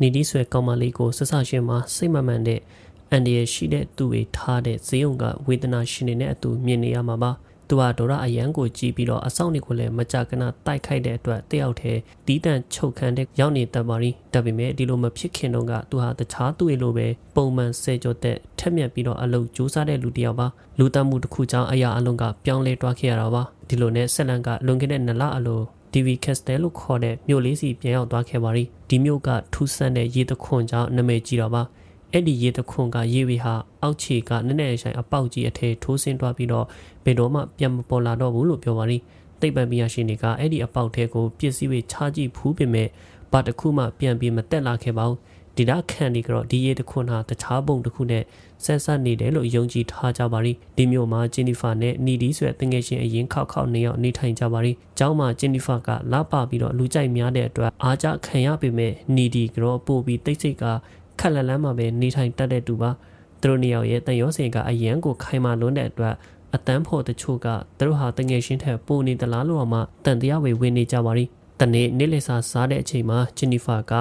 နီဒီဆွဲကောင်မလေးကိုဆဆရှင်မှာစိတ်မမှန်တဲ့အန်ဒီရရှိတဲ့သူတွေထားတဲ့ဇေယုံကဝေဒနာရှင်နေတဲ့အတူမြင်နေရမှာပါသူဟာဒေါရအယံကိုကြည့်ပြီးတော့အဆောင်တွေကိုလည်းမကြကနာတိုက်ခိုက်တဲ့အတွက်တယောက်တည်းတီးတန့်ချုပ်ခန်းတဲ့ရောက်နေတတ်ပါရီဒါပေမဲ့ဒီလိုမဖြစ်ခင်တော့ကသူဟာတခြားသူတွေလိုပဲပုံမှန်ဆဲကြောတဲ့ထက်မြက်ပြီးတော့အလုပ်ကြိုးစားတဲ့လူတစ်ယောက်ပါလူတမှုတစ်ခုကြောင့်အရာအလုံးကပြောင်းလဲတွားခဲ့ရတာပါဒီလိုနဲ့ဆက်လန်ကလွန်ခဲ့တဲ့နလအလို DV Castle လို့ခေါ်တဲ့မြို့လေးစီပြန်ရောက်သွားခဲ့ပါရီဒီမြို့ကထူးဆန်းတဲ့ရေတခွန်ကြောင့်နာမည်ကြီးတော့ပါအဲ့ဒီရေတခွန်ကရေဝေဟာအောက်ခြေကနည်းနည်းဆိုင်အပေါက်ကြီးအထဲထိုးဆင်းသွားပြီးတော့ဘယ်တော့မှပြန်မပေါ်လာတော့ဘူးလို့ပြောပါရီသိပ္ပံပညာရှင်တွေကအဲ့ဒီအပေါက်ထဲကိုပစ္စည်းတွေချကြည့်ဖူးပေမဲ့ဘာတစ်ခုမှပြန်ပြီးမတက်လာခဲ့ပါဘူးဒီဒါခန့်ဒီကတော့ဒီရေတခွန်ဟာတခြားပုံတစ်ခုနဲ့ ဆက်ဆက်နေတယ်လို့ယုံကြည်ထားကြပါရီဒီမျိုးမှာဂျင်နီဖာနဲ့နီဒီဆိုတဲ့တငယ်ချင်းအရင်ခောက်ခောက်နေရောက်နေထိုင်ကြပါရီကျောင်းမှာဂျင်နီဖာကလာပပြီးတော့လူကြိုက်များတဲ့အတွက်အားကြခံရပေမဲ့နီဒီကတော့ပို့ပြီးတိတ်ဆိတ်ကခက်လက်လန်းမှာပဲနေထိုင်တတ်တဲ့သူပါသူတို့နှစ်ယောက်ရဲ့တန်ရောစင်ကအရန်ကိုခိုင်မာလွန်းတဲ့အတွက်အတန်းဖို့တချို့ကသူတို့ဟာတငယ်ချင်းထက်ပိုနေသလားလို့မှတန်တရားဝေဝင်နေကြပါရီတနေ့နေ့လည်စာစားတဲ့အချိန်မှာဂျင်နီဖာက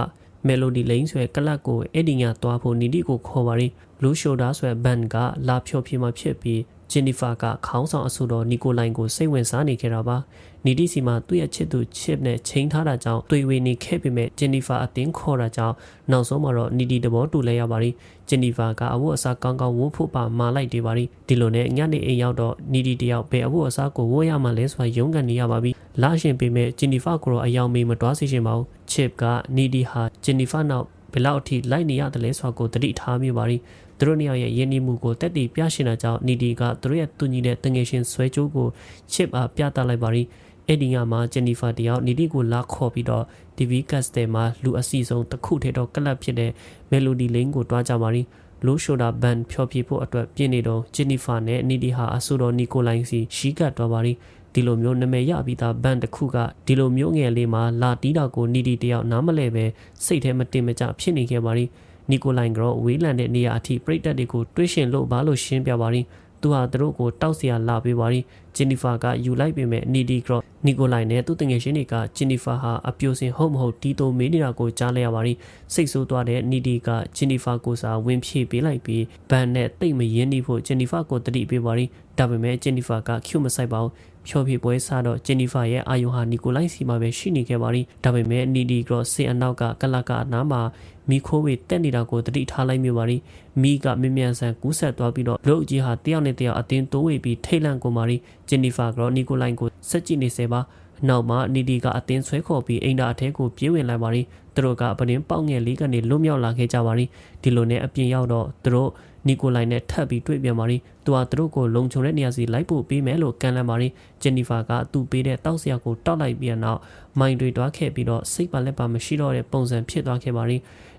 မယ်လိုဒီလိန်ဆွဲကလပ်ကိုအဲ့ဒီညသွားဖို့နီဒီကိုခေါ်ပါရီ လူရှိုဒါဆွဲဘန်ကလာဖြော်ဖြေမှဖြစ်ပြီးဂျင်နီဖာကခေါင်းဆောင်အဆိုတော်နီကိုလိုင်ကိုစိတ်ဝင်စားနေခဲ့တာပါနီဒီစီမှာသူ့ရဲ့ချစ်သူချစ်နဲ့ချိန်ထားတာကြောင့်တွေ့ဝေနေခဲ့ပေမဲ့ဂျင်နီဖာအတင်းခေါ်တာကြောင့်နောက်ဆုံးမှာတော့နီဒီတဘောတူလဲရပါရီဂျင်နီဖာကအဝတ်အစားကောင်းကောင်းဝတ်ဖို့ပါမာလိုက်တယ်ပါရီဒီလိုနဲ့ညနေအိမ်ရောက်တော့နီဒီတယောက်ဘယ်အဝတ်အစားကိုဝတ်ရမှလဲဆိုတာရုန်းကန်နေရပါပြီလာရှင်ပေမဲ့ဂျင်နီဖာကိုတော့အယောင်မေးမတွားစီရှင်ပါဘူးချစ်ကနီဒီဟာဂျင်နီဖာနောက်ဘယ်လောက်အထိလိုက်နေရတယ်လဲဆိုတာကိုတတိထားမိပါရီ သူတို့နှစ်ယောက်ရဲ့ယဉ်ကျေးမှုကိုတက်တည်ပြရှင်တာကြောင့်နီဒီကသူတို့ရဲ့တူညီတဲ့တငယ်ချင်းဆွဲကြိုးကိုချစ်အားပြသလိုက်ပါရီအဲ့ဒီညမှာဂျန်နီဖာတယောက်နီဒီကိုလာခေါ်ပြီးတော့ TV Castle မှာလူအစီဆုံးတစ်ခုထဲတော့ကလပ်ဖြစ်တဲ့ Melody Lane ကိုတွားကြပါရီလိုရှိုဒါဘန်ဖျော်ဖြေဖို့အတွက်ပြင်နေတော့ဂျင်နီဖာနဲ့နီဒီဟာအဆိုတော်နီကိုလိုင်းစီရှီကတ်တော်ပါရီဒီလိုမျိုးနာမည်ရပြီးသားဘန်တစ်ခုကဒီလိုမျိုးငယ်လေးမှာလာတီးတာကိုနီဒီတယောက်နားမလဲပဲစိတ်ထဲမတင်မကြဖြစ်နေခဲ့ပါရီ နီကိုလိုင်ကတော့ဝေးလံတဲ့နေရာအထိပြိတက်တွေကိုတွေးရှင်လို့ဘာလို့ရှင်းပြပါရင်းသူဟာသူတို့ကိုတောက်စရာလာပေးပါရင်းဂျင်နီဖာကယူလိုက်ပေမဲ့နီဒီကတော့နီကိုလိုက်နဲ့သူ့တငယ်ချင်းတွေကဂျင်နီဖာဟာအပြိုစင်ဟုတ်မဟုတ်တီတိုမေးနေတာကိုကြားလိုက်ရပါသည်စိတ်ဆိုးသွားတဲ့နီဒီကဂျင်နီဖာကိုစာဝင်ဖြည့်ပေးလိုက်ပြီးဘန်နဲ့တိတ်မရင်းနေဖို့ဂျင်နီဖာကိုတတိပေးပါသည်ဒါပေမဲ့ဂျင်နီဖာကခွမဆိုင်ပါဘူးဖြောပြပွဲစားတော့ဂျင်နီဖာရဲ့အာယုံဟာနီကိုလိုက်စီမှာပဲရှိနေခဲ့ပါသည်ဒါပေမဲ့နီဒီကစင်အနောက်ကကလကနားမှာမိခိုးဝေတက်နေတာကိုတတိထားလိုက်မိပါသည်မိကမမြန်ဆန်ကူးဆက်သွားပြီးတော့လူအကြီးဟာတယောက်နဲ့တယောက်အတင်းတိုးဝေပြီးထိတ်လန့်ကုန်ပါသည်ဂျင်နီဖာကတော့နီကိုလိုက်ကိုစက်ကြည့်နေစေပါနောက်မှာနီဒီကအတင်းဆွဲခေါ်ပြီးအိမ်သာအထဲကိုပြေးဝင်လာပါရီသူတို့ကပဒင်းပေါက်ငယ်လေးကနေလွတ်မြောက်လာခဲ့ကြပါရီဒီလိုနဲ့အပြင်ရောက်တော့သူတို့နီကိုလိုင်နဲ့ထပ်ပြီးတွေ့ပြန်ပါရီသူဟာသူတို့ကိုလုံခြုံတဲ့နေရာစီလိုက်ဖို့ပေးမယ်လို့ကမ်းလှမ်းပါရီဂျန်နီဖာကသူ့ပေးတဲ့တောက်ဆရာကိုတောက်လိုက်ပြီးနောက်မိုင်တွေတွားခဲ့ပြီးတော့စိတ်ပါလက်ပါမရှိတော့တဲ့ပုံစံဖြစ်သွားခဲ့ပါရီ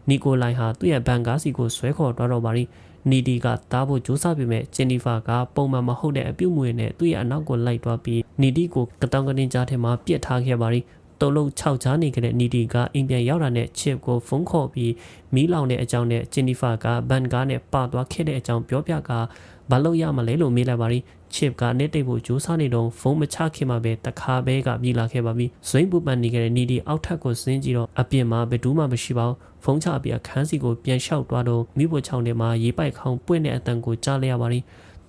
နီကိုလိုင်ဟာသူ့ရဲ့ဘန်ကားစီကိုဆွဲခေါ်သွားတော့ပါရီနီဒီကတားဖို့ကြိုးစားပေမဲ့ဂျင်နီဖာကပုံမှန်မဟုတ်တဲ့အပြုတ်မွေနဲ့သူ့ရဲ့အနောက်ကိုလိုက်သွားပြီးနီဒီကိုကတောင်ကတင်းကြားထဲမှာပြစ်ထားခဲ့ပါရီတုံလုံး6ချားနေကြတဲ့နီဒီကအိမ်ပြန်ရောက်တာနဲ့ချစ်ကိုဖုန်းခေါ်ပြီးမီးလောင်တဲ့အကြောင်းနဲ့ဂျင်နီဖာကဘန်ကားနဲ့ပါသွားခဲ့တဲ့အကြောင်းပြောပြကဘာလို့ရမလဲလို့မေးလိုက်ပါရီ ချစ်ကနေတိတ်ဖို့ကြိုးစားနေတော့ဖုန်းမချခင်မှာပဲတခါပဲကပြေးလာခဲ့ပါပြီဇွိန်းပူပန်နေခဲ့တဲ့နီဒီအောက်ထပ်ကိုဆင်းကြည့်တော့အပြင်မှာဘယ်သူမှမရှိပါဘူးဖုန်းချပြီးအခန်းစီကိုပြန်လျှောက်သွားတော့မိဖို့ချောင်းထဲမှာရေးပိုက်ခေါင်းပွင့်တဲ့အတန်ကိုကြားလိုက်ရပါရီ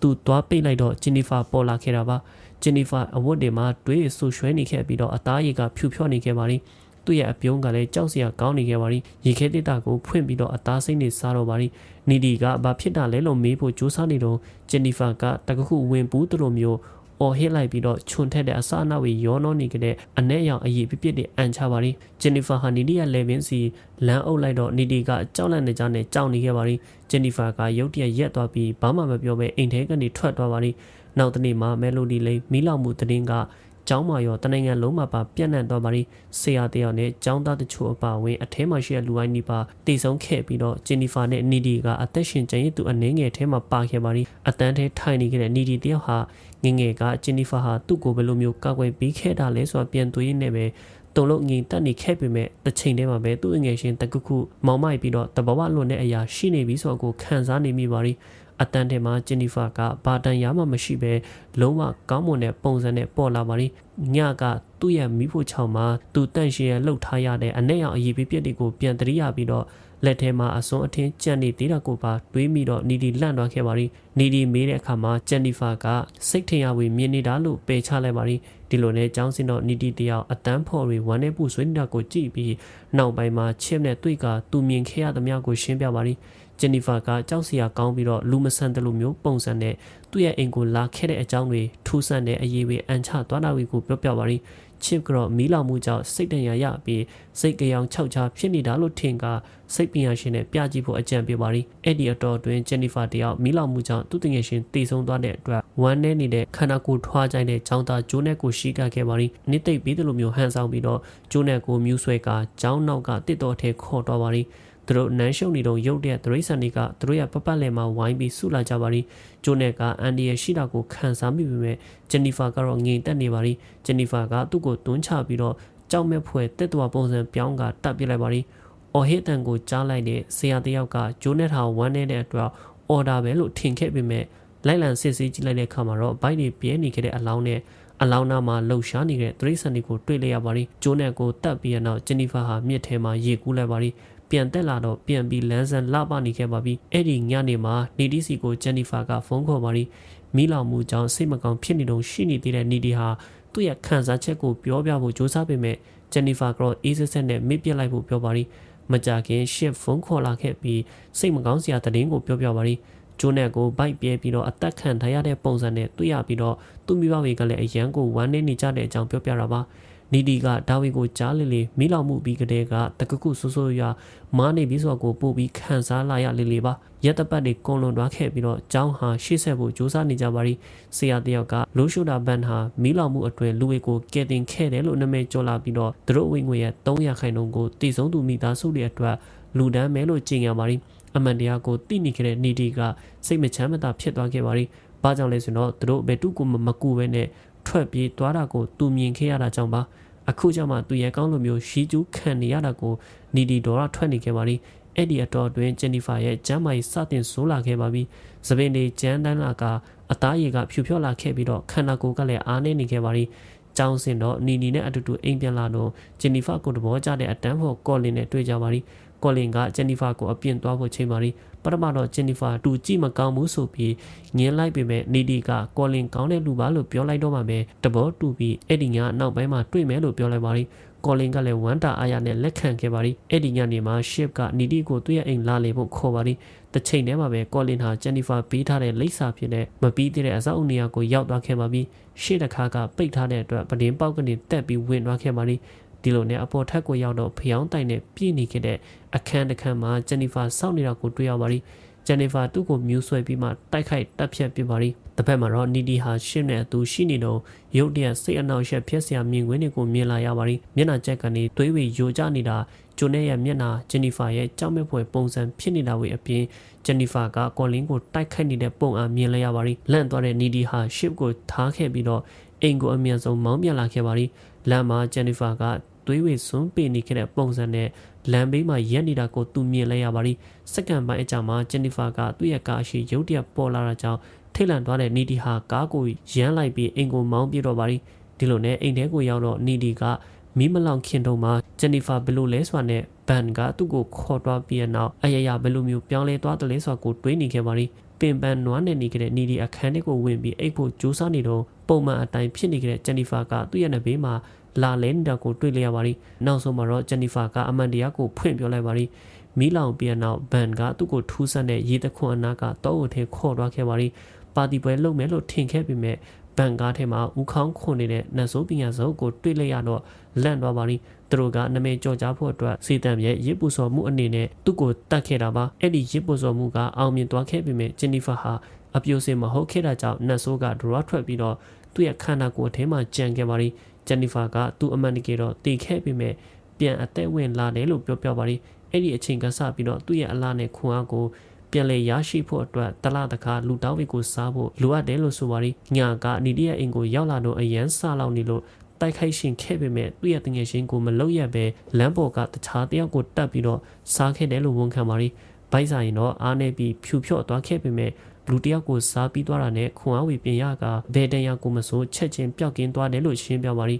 သူသွားပိတ်လိုက်တော့ဂျင်နီဖာပေါ်လာခဲ့တာပါဂျင်နီဖာအဝတ်တွေမှာတွေးဆူရွှဲနေခဲ့ပြီးတော့အသားရည်ကဖြူဖြော့နေခဲ့ပါရီ သူ့ရဲ့အပြုံးကလည်းကြောက်စရာကောင်းနေခဲ့ပါရီရေခဲတစ်တာကိုဖွင့်ပြီးတော့အသားစိမ့်နေစားတော့ပါရီနီဒီကဘာဖြစ်တာလဲလို့မေးဖို့ကြိုးစားနေတော့ဂျင်နီဖာကတကခုဝင်ပူးသူလိုမျိုးအော်ဟစ်လိုက်ပြီးတော့ခြုံထက်တဲ့အစအနောက်ကြီးရောနှောနေကြတဲ့အ내ရောင်အည်ပြပြတွေအန်ချပါရီဂျင်နီဖာဟာနီဒီရဲ့လေဗင်းစီလမ်းအုပ်လိုက်တော့နီဒီကကြောက်လန့်နေကြနဲ့ကြောက်နေခဲ့ပါရီဂျင်နီဖာကရုတ်တရက်ရက်သွားပြီးဘာမှမပြောဘဲအိမ်ထဲကနေထွက်သွားပါရီနောက်တနေ့မှာမယ်လိုဒီလိန်မီးလောင်မှုတည်င်းက ကျောင်းမှာရောတနိုင်ငံလုံးမှာပါပြန့်နှံ့သွားပါရီဆရာတယောက်နဲ့ကျောင်းသားတချို့အပါအဝင်အထဲမှာရှိတဲ့လူအိုင်းနီပါတည်ဆုံးခဲ့ပြီးတော့ဂျင်နီဖာနဲ့နီဒီကအသက်ရှင်ကျန်ရစ်သူအနေငယ်ထဲမှာပါခဲ့ပါရီအတန်းထဲထိုင်နေခဲ့တဲ့နီဒီတယောက်ဟာငငယ်ကဂျင်နီဖာဟာသူ့ကိုဘယ်လိုမျိုးကောက်ွယ်ပြီးခဲ့တာလဲဆိုတာပြန်တွေးရင်းနဲ့ပဲတုံလုံးငင်တက်နေခဲ့ပေမဲ့တစ်ချိန်တည်းမှာပဲသူ့ငယ်ရှင်တကူခုမောင်မိုက်ပြီးတော့တဘဝလွန်တဲ့အရာရှိနေပြီဆိုတော့ကိုခံစားနေမိပါရီ အတန်ထဲမှာဂျင်နီဖာကဘာတန်ရမှမရှိပဲလုံးဝကောင်းမွန်တဲ့ပုံစံနဲ့ပေါ်လာပါလိညကသူ့ရဲ့မိဖို့ချောင်းမှာသူတန့်ရှင်းရလှုပ်ထားရတဲ့အနဲ့ရောင်အရေးပြပြတွေကိုပြန်တရိရပြီးတော့လက်ထဲမှာအစွန်းအထင်းကြံ့နေသေးတာကိုပါတွေးမိတော့နီဒီလန့်သွားခဲ့ပါရီနီဒီမေးတဲ့အခါမှာဂျန်နီဖာကစိတ်ထင်ရဝေမြင်နေတာလို့ပယ်ချလိုက်ပါရီဒီလိုနဲ့ကျောင်းစင်တော့နီဒီတယောက်အတန်းဖော်တွေဝမ်းနဲ့ပူဆွေးနေတာကိုကြည့်ပြီးနောက်ပိုင်းမှာချစ်နဲ့တွေ့ကသူမြင်ခဲ့ရသမျှကိုရှင်းပြပါရီ ဂျန်နီဖာကကြောက်စရာကောင်းပြီးတော့လူမဆန်တယ်လို့မျိုးပုံစံနဲ့သူ့ရဲ့အိမ်ကိုလာခဲ့တဲ့အကြောင်းတွေထူးဆန်းတဲ့အရေးတွေအန်ချသွားတာတွေကိုပြောပြပါရီချစ်ကတော့မီးလောင်မှုကြောင့်စိတ်တန်ရာရပြီးစိတ်ကြောင်ခြောက်ခြားဖြစ်နေတာလို့ထင်ကစိတ်ပညာရှင်နဲ့ပြကြည့်ဖို့အကြံပေးပါရီအဲ့ဒီအတော်တွင်ဂျန်နီဖာတယောက်မီးလောင်မှုကြောင့်သူ့တငယ်ရှင်တည်ဆုံသွားတဲ့အတွက်ဝမ်းနေနေတဲ့ခန္ဓာကိုယ်ထွားကြိုင်တဲ့ចောင်းသားဂျိုးနဲ့ကိုရှိကခဲ့ပါရီနိသိပ်ပြီးတယ်လို့မျိုးဟန်ဆောင်ပြီးတော့ဂျိုးနဲ့ကိုမြူးဆွဲကចောင်းနောက်ကတစ်တော်ထဲခေါ်တော့ပါရီ သူတို့နန်းရှုံနေတော့ရုတ်တဲ့သရိษံတွေကသူတို့ရဲ့ပပတ်လည်မှာဝိုင်းပြီးဆုလာကြပါရီဂျိုနဲ့ကအန်ဒီရဲ့ရှိတာကိုခံစားမိပေမဲ့ဂျန်နီဖာကတော့ငြိမ်သက်နေပါရီဂျန်နီဖာကသူ့ကိုတွန်းချပြီးတော့ကြောက်မဲ့ဖွယ်တက်တော်ပုံစံပြောင်းကတပ်ပြလိုက်ပါရီအော်ဟစ်တန်ကိုကြားလိုက်တဲ့ဆရာတယောက်ကဂျိုနဲ့ထာဝမ်းနေတဲ့အတွက်အော်ဒါပဲလို့ထင်ခဲ့ပေမဲ့လိုက်လံစစ်ဆေးကြည့်လိုက်တဲ့အခါမှာတော့ဘိုက်တွေပြဲနေခဲ့တဲ့အလောင်းနဲ့အလောင်းနာမှာလှုပ်ရှားနေတဲ့သရိษံတွေကိုတွေ့လိုက်ရပါရီဂျိုနဲ့ကိုတတ်ပြီးတဲ့နောက်ဂျန်နီဖာဟာမြစ်ထဲမှာရေကူးလိုက်ပါရီ ပြန်တက်လာတော့ပြန်ပြီးလမ်းဆန်လှပနေခဲ့ပါပြီအဲ့ဒီညနေမှာနေဒီစီကိုဂျန်နီဖာကဖုန်းခေါ်ပါရီမီးလောင်မှုကြောင့်စိတ်မကောင်းဖြစ်နေတော့ရှိနေသေးတဲ့နီဒီဟာသူ့ရဲ့ခံစားချက်ကိုပြောပြဖို့ကြိုးစားပေမဲ့ဂျန်နီဖာကတော့အေးစစ်စစ်နဲ့မစ်ပြစ်လိုက်ဖို့ပြောပါရီမကြခင်ရှစ်ဖုန်းခေါ်လာခဲ့ပြီးစိတ်မကောင်းစရာသတင်းကိုပြောပြပါရီဂျိုးနဲ့ကိုဘိုက်ပြဲပြီးတော့အသက်ခံထားရတဲ့ပုံစံနဲ့တွေ့ရပြီးတော့သူ့မိဘတွေကလည်းအရန်ကိုဝမ်းနေနေကြတဲ့အကြောင်းပြောပြတာပါ နီဒီကဒါဝီကိုကြားလေလေမိလောင်မှုပြီးကတဲ့ကတကခုဆူဆူရမားနေပြီးဆိုကိုပို့ပြီးခံစားလာရလေလေပါရက်တပတ်တွေကွန်လွန်သွားခဲ့ပြီးတော့ကျောင်းဟာရှေ့ဆက်ဖို့ကြိုးစားနေကြပါရီဆရာတယောက်ကလိုရှိုတာဘန်ဟာမိလောင်မှုအတွင်လူဝေကိုကဲတင်ခဲ့တယ်လို့နာမည်ကျော်လာပြီးတော့သူတို့ဝင်ငွေရဲ့300ခိုင်နှုန်းကိုတည်ဆုံးသူမိသားစုတွေအတွက်လူဒန်းမဲလို့ကြေညာပါရီအမှန်တရားကိုသိနေခဲ့တဲ့နီဒီကစိတ်မချမ်းမသာဖြစ်သွားခဲ့ပါရီဘာကြောင့်လဲဆိုတော့သူတို့ဘယ်သူကိုမကူပဲနဲ့ ထွက်ပြေးသွားတာကိုသူမြင်ခဲ့ရတာကြောင့်ပါအခုကျမှသူရဲ့ကောင်းလိုမျိုးရှီကျူးခံနေရတာကိုနီဒီဒေါ်ရထွက်နေခဲ့ပါလိအဲ့ဒီအတော်တွင်ဂျန်နီဖာရဲ့ကျမ်းမာရေးစတင်ဆိုးလာခဲ့ပါပြီ။သပင်တွေကျန်းတန်းလာကအသားရည်ကဖြူဖြော့လာခဲ့ပြီးတော့ခန္ဓာကိုယ်ကလည်းအားနေနေခဲ့ပါလိ။ကျောင်းစင်တော့နီနီနဲ့အတူတူအိမ်ပြန်လာတော့ဂျန်နီဖာကိုတဘောကြတဲ့အတန်းဖို့ကော်လင်နဲ့တွေ့ကြပါလိ။ ကော်လင်ကဂျန်နီဖာကိုအပြင်သွားဖို့ချိန်ပါလိပထမတော့ဂျင်နီဖာတူကြည့်မကောင်းဘူးဆိုပြီးငင်းလိုက်ပေမဲ့နီဒီကကော်လင်ကောင်းတဲ့လူပါလို့ပြောလိုက်တော့မှပဲတဘောတူပြီးအဲ့ဒီညနောက်ပိုင်းမှာတွေ့မယ်လို့ပြောလိုက်ပါလိကော်လင်ကလည်းဝမ်တာအားရနဲ့လက်ခံခဲ့ပါလိအဲ့ဒီညနေမှာ ship ကနီဒီကိုသူ့ရဲ့အိမ်လာလေဖို့ခေါ်ပါလိတစ်ချိန်တည်းမှာပဲကော်လင်ဟာဂျန်နီဖာပေးထားတဲ့လိပ်စာဖြစ်တဲ့မပြီးသေးတဲ့အစောက်အုံနေရာကိုရောက်သွားခဲ့ပါပြီရှေ့တစ်ခါကပိတ်ထားတဲ့အတွက်ပဒင်းပေါက်ကနေတက်ပြီးဝင်သွားခဲ့ပါလိ ဒီလိုနဲ့အပေါ်ထက်ကိုရောက်တော့ဖျောင်းတိုင်နဲ့ပြည့်နေခဲ့တဲ့အခန်းတစ်ခန်းမှာဂျန်နီဖာစောင့်နေတာကိုတွေ့ရပါလိဂျန်နီဖာသူ့ကိုမြူးဆွဲပြီးမှတိုက်ခိုက်တပ်ဖြတ်ပြပါလိတစ်ဖက်မှာတော့နီဒီဟာရှင်းနဲ့အတူရှိနေတော့ရုတ်တရက်စိတ်အနှောက်အယှက်ဖြစ်စရာမြင်ကွင်းတွေကိုမြင်လာရပါလိမျက်နှာချက်ကနေသွေးဝေယိုကျနေတာဂျိုနဲ့ရဲ့မျက်နှာဂျန်နီဖာရဲ့ကြောက်မဲ့ဖွယ်ပုံစံဖြစ်နေတာဝေအပြင်ဂျန်နီဖာကကော်လင်းကိုတိုက်ခိုက်နေတဲ့ပုံအားမြင်လိုက်ရပါလိလန့်သွားတဲ့နီဒီဟာရှစ်ကိုထားခဲ့ပြီးတော့အိမ်ကိုအမြန်ဆုံးမောင်းပြန်လာခဲ့ပါလိလမ်းမှာဂျန်နီဖာက သွေးဝေစွန်းပေနေခဲ့တဲ့ပုံစံနဲ့လမ်းဘေးမှာရက်နေတာကိုသူမြင်လိုက်ရပါလိစက္ကန့်ပိုင်းအကြာမှာဂျန်နီဖာကသူ့ရဲ့ကားရှိရုတ်တရက်ပေါ်လာတာကြောင့်ထိတ်လန့်သွားတဲ့နီဒီဟာကားကိုရမ်းလိုက်ပြီးအိမ်ကိုမောင်းပြတော့ပါလိဒီလိုနဲ့အိမ်ထဲကိုရောက်တော့နီဒီကမီးမလောင်ခင်တုံမှာဂျန်နီဖာဘယ်လိုလဲဆိုတာနဲ့ဘန်ကသူ့ကိုခေါ်သွားပြီးနောက်အယယဘယ်လိုမျိုးပြောင်းလဲသွားတယ်လဲဆိုတာကိုတွေးနေခဲ့ပါလိပင်ပန်းနွားနေနေကြတဲ့နီဒီအခန်းထဲကိုဝင်ပြီးအိတ်ဖို့ကြိုးစားနေတော့ပုံမှန်အတိုင်းဖြစ်နေကြတဲ့ဂျန်နီဖာကသူ့ရဲ့နဘေးမှာ လာလဲနေတာကိုတွေ့လျက်ပါလိနောက်ဆုံးမှာတော့ဂျန်နီဖာကအမန်တရားကိုဖွင့်ပြောလိုက်ပါလိမီလောင်ပြန်နောက်ဘန်ကသူ့ကိုထူးဆန်းတဲ့ရေတခွန်အနာကတော့အထဲခေါ်သွားခဲ့ပါလိပါတီပွဲလုပ်မယ်လို့ထင်ခဲ့ပေမဲ့ဘန်ကားထဲမှာဦးခေါင်းခွန်နေတဲ့နတ်ဆိုးပညာစုပ်ကိုတွေ့လိုက်ရတော့လန့်သွားပါလိသူတို့ကနမဲကြော်ကြားဖို့အတွက်စေတံရဲ့ရစ်ပူစော်မှုအနေနဲ့သူ့ကိုတတ်ခဲ့တာပါအဲ့ဒီရစ်ပူစော်မှုကအောင်မြင်သွားခဲ့ပေမဲ့ဂျန်နီဖာဟာအပြိုစင်မဟုတ်ခဲ့တာကြောင့်နတ်ဆိုးကဒရော့ထွက်ပြီးတော့သူ့ရဲ့ခန္ဓာကိုယ်ထဲမှာကြံခဲ့ပါလိ ဂျန်နီဖာကသူ့အမှန်တကယ်တော့တည်ခဲ့ပေမဲ့ပြန်အသက်ဝင်လာတယ်လို့ပြောပြပါလိအဲ့ဒီအချိန်ကစပြီးတော့သူ့ရဲ့အလားနဲ့ခွန်အားကိုပြန်လေရရှိဖို့အတွက်တလတခါလူတောင်းဝေကိုစားဖို့လိုအပ်တယ်လို့ဆိုပါလိညာကအနီဒီရဲ့အိမ်ကိုရောက်လာတော့အရန်ဆလောက်နေလို့တိုက်ခိုက်ရှင်ခဲ့ပေမဲ့သူ့ရဲ့တငယ်ချင်းကိုမလုံရပဲလမ်းပေါ်ကတခြားတယောက်ကိုတတ်ပြီးတော့စားခဲ့တယ်လို့ဝန်ခံပါလိဘိုက်ဆိုင်တော့အားနေပြီးဖြူဖြော့သွားခဲ့ပေမဲ့ လူတစ်ယောက်ကိုစားပြီးသွားတာနဲ့ခွန်အားဝေပြင်ရကဘယ်တန်ရကိုမဆိုချက်ချင်းပျောက်ကင်းသွားတယ်လို့ရှင်းပြပါရီ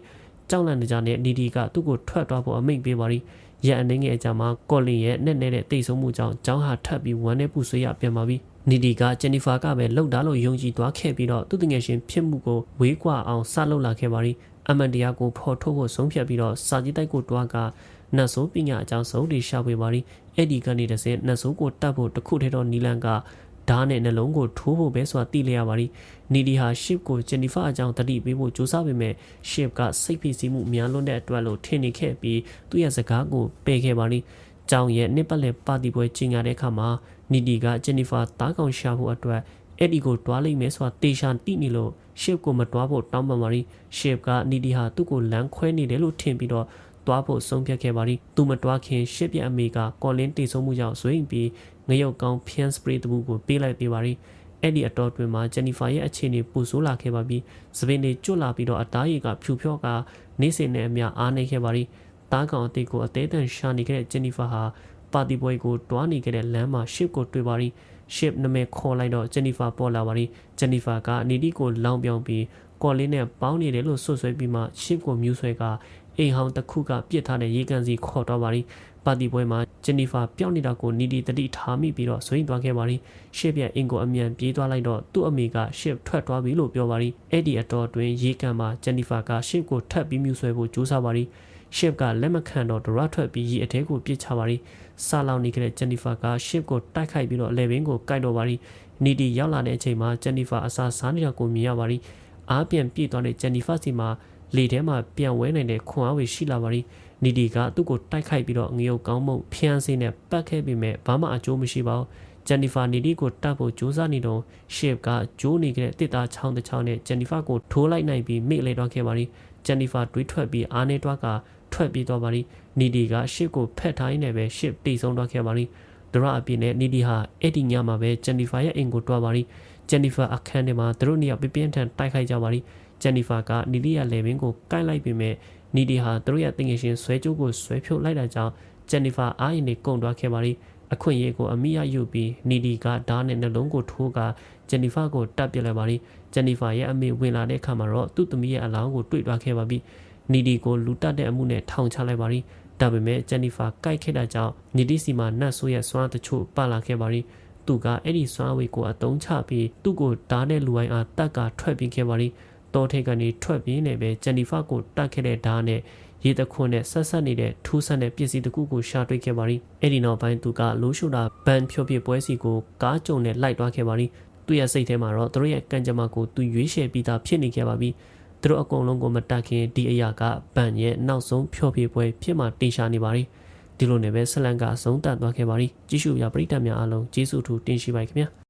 ကြောက်လန့်နေကြတဲ့နီဒီကသူ့ကိုထွက်သွားဖို့အမိန့်ပေးပါရီရက်အနေငယ်အကြမှာကော်လင်ရဲ့နဲ့နဲ့တဲ့တိတ်ဆုံးမှုကြောင့်ကျောင်းဟာထပ်ပြီးဝမ်းနဲ့ပူဆွေးရပြန်ပါပြီနီဒီကဂျန်နီဖာကပဲလှုပ်တာလို့ယုံကြည်သွားခဲ့ပြီးတော့သူ့တငယ်ချင်းဖြစ်မှုကိုဝေးကွာအောင်စလှုပ်လာခဲ့ပါရီအမန်တရားကိုဖော်ထုတ်ဖို့ဆုံးဖြတ်ပြီးတော့စာကြည့်တိုက်ကိုတွားကနတ်ဆိုးပညာအကြောင်းစုံတွေရှာဖွေပါရီအဲ့ဒီကနေတစ်စင်းနတ်ဆိုးကိုတတ်ဖို့တခုထဲတော့နီလန်က ဓာတ်နဲ့နှလုံးကိုထိုးဖို့ပဲဆိုတာသိလျက်ပါရီနီဒီဟာရှစ်ကိုဂျန်နီဖာအကြောင်းတတိပေးဖို့ကြိုးစားပေမဲ့ရှစ်ကစိတ်ဖိစီးမှုများလွန်းတဲ့အတွက်လို့ထင်နေခဲ့ပြီးသူ့ရဲ့စကားကိုပယ်ခဲ့ပါရီကြောင်ရဲ့နှစ်ပတ်လည်ပါတီပွဲကျင်းရတဲ့အခါမှာနီဒီကဂျန်နီဖာတားကောင်ရှာဖို့အတွက်အဲ့ဒီကိုတွားလိုက်မယ်ဆိုတာတေရှာတိနေလို့ရှစ်ကိုမတွားဖို့တောင်းပန်ပါရီရှစ်ကနီဒီဟာသူ့ကိုလမ်းခွဲနေတယ်လို့ထင်ပြီးတော့တွားဖို့ဆုံးဖြတ်ခဲ့ပါရီသူမတွားခင်ရှစ်ပြအမေကကော်လင်းတေဆုံးမှုကြောင့်ဇွိမ်ပြီး ငရုတ်ကောင်းဖျန်းစပရေးတပူကိုပေးလိုက်ပေးပါရီအဲ့ဒီအတော်တွင်မှာဂျန်နီဖာရဲ့အခြေအနေပူဆိုးလာခဲ့ပါပြီးစပင်းတွေကျွတ်လာပြီးတော့အသားရည်ကဖြူဖြော့ကနေစဉ်နဲ့အမျှအားနေခဲ့ပါရီတားကောင်အသေးကိုအသေးတန်ရှာနေခဲ့တဲ့ဂျန်နီဖာဟာပါတီပွဲကိုတွားနေခဲ့တဲ့လမ်းမှာရှစ်ကိုတွေ့ပါရီရှစ်နာမည်ခေါ်လိုက်တော့ဂျန်နီဖာပေါ်လာပါရီဂျန်နီဖာကအနီတီကိုလောင်ပြောင်ပြီးကော်လင်းနဲ့ပေါင်းနေတယ်လို့ဆွဆွဲပြီးမှရှစ်ကိုမြူးဆွဲကအိမ်ဟောင်းတစ်ခုကပြစ်ထားတဲ့ရေကန်စီခေါ်တော့ပါရီ ပါတီပွဲမှာဂျန်နီဖာပျောက်နေတာကိုနီဒီတတိထားမိပြီးတော့ဆွေးသွားခဲ့ပါရီရှစ်ပြက်အင်ကိုအမြန်ပြေးသွားလိုက်တော့သူ့အမေကရှစ်ထွက်သွားပြီလို့ပြောပါရီအဲ့ဒီအတော်တွင်ရေကန်မှာဂျန်နီဖာကရှစ်ကိုထပ်ပြီးမြူးဆွဲဖို့ကြိုးစားပါရီရှစ်ကလက်မခံတော့ဒရထွက်ပြီးရေအထဲကိုပြစ်ချပါရီဆာလောင်နေခဲ့တဲ့ဂျန်နီဖာကရှစ်ကိုတိုက်ခိုက်ပြီးတော့လေဘင်းကိုကိုက်တော့ပါရီနီဒီရောက်လာတဲ့အချိန်မှာဂျန်နီဖာအစာစားနေတာကိုမြင်ရပါရီအားပြန်ပြည့်သွားတဲ့ဂျန်နီဖာစီမှာလေထဲမှာပြန်ဝဲနိုင်တဲ့ခွန်အားဝေရှိလာပါရီ နီဒီကသူ့ကိုတိုက်ခိုက်ပြီးတော့ငရုတ်ကောင်းမုံဖျန်းစင်းနဲ့ပတ်ခဲ့ပေမဲ့ဘာမှအကျိုးမရှိပါဘူးဂျန်နီဖာနီဒီကိုတတ်ဖို့ကြိုးစားနေတော့ရှစ်ကဂျိုးနေခဲ့တဲ့တစ်သားချောင်းတစ်ချောင်းနဲ့ဂျန်နီဖာကိုထိုးလိုက်နိုင်ပြီးမိလေတော့ခဲ့ပါရီဂျန်နီဖာတွေးထွက်ပြီးအားနေတော့ကထွက်ပြေးသွားပါရီနီဒီကရှစ်ကိုဖက်ထားရင်းနဲ့ပဲရှစ်တိတ်ဆုံးတော့ခဲ့ပါရီဒရအပြင်းနဲ့နီဒီဟာအဲ့ဒီညမှာပဲဂျန်နီဖာရဲ့အိမ်ကိုတွားပါရီဂျန်နီဖာအခန်းထဲမှာသူတို့နှစ်ယောက်ပြပြင်းထန်တိုက်ခိုက်ကြပါရီဂျန်နီဖာကနီဒီရဲ့လေဘင်းကိုကိုက်လိုက်ပေမဲ့ နီဒီဟာသူတို့ရဲ့တင်ငယ်ရှင်ဆွဲကြိုးကိုဆွဲဖြုတ်လိုက်တာကြောင့်ဂျန်နီဖာအားရင်တွေကုန်သွားခဲ့ပါရီအခွင့်အရေးကိုအမိရယူပြီးနီဒီကဓာတ်နဲ့နှလုံးကိုထိုးကဂျန်နီဖာကိုတပ်ပစ်လိုက်ပါရီဂျန်နီဖာရဲ့အမေဝင်လာတဲ့အခါမှာတော့သူ့သမီးရဲ့အလောင်းကိုတွေ့သွားခဲ့ပါပြီနီဒီကိုလူတက်တဲ့အမှုနဲ့ထောင်ချလိုက်ပါရီဒါပေမဲ့ဂျန်နီဖာကိုက်ခဲ့တာကြောင့်နီဒီစီမှာနတ်ဆိုးရဲ့စွမ်းတချို့ပါလာခဲ့ပါရီသူကအဲ့ဒီစွမ်းဝေကိုအတုံးချပြီးသူ့ကိုဓာတ်နဲ့လူဝိုင်းအားတက်ကထွက်ပြေးခဲ့ပါရီ တောထိတ်ကနေထွက်ပြေးနေပဲဂျန်နီဖာကိုတတ်ခဲ့တဲ့ဓာတ်နဲ့ရေတခွန်းနဲ့ဆက်ဆက်နေတဲ့ထူးဆန်းတဲ့ပစ္စည်းတစ်ခုကိုရှာတွေ့ခဲ့ပါရီအဲ့ဒီနောက်ပိုင်းသူကလိုးရှုတာဘန်ဖြိုပြပွဲစီကိုကားကြုံနဲ့လိုက်သွားခဲ့ပါရီသူ့ရဲ့စိတ်ထဲမှာတော့သူတို့ရဲ့ကံကြမ္မာကိုသူရွေးချယ်ပြီးသားဖြစ်နေခဲ့ပါပြီသူတို့အကုန်လုံးကိုမတက်ခင်ဒီအရာကဘန်ရဲ့နောက်ဆုံးဖြောပြပွဲဖြစ်မှတင်ရှာနေပါရီဒီလိုနဲ့ပဲဆလန်ကအဆုံးတတ်သွားခဲ့ပါရီကြည့်ရှုပြပရိသတ်များအားလုံးကျေးဇူးထူးတင်ရှိပါခင်ဗျာ